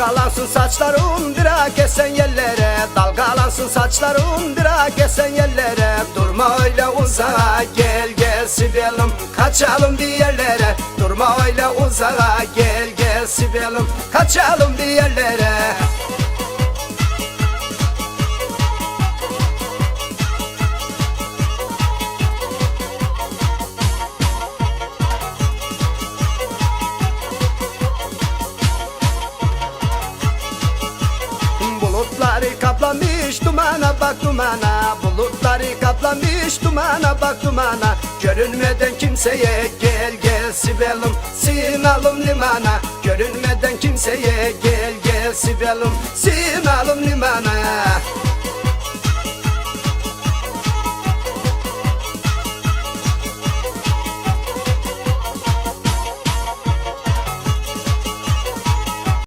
Dalgalansın saçların dirak esen yerlere. Dalgalansın saçların dirak esen yerlere. Durma öyle uzağa gel gel Sibelim Kaçalım bir yerlere. Durma öyle uzağa gel gel Sibelim Kaçalım bir yerlere kaplamış dumana bak dumana. Bulutları kaplamış dumana bak dumana. Görünmeden kimseye gel gel Sibelim Sinalım limana. Görünmeden kimseye gel gel Sibelim Sinalım limana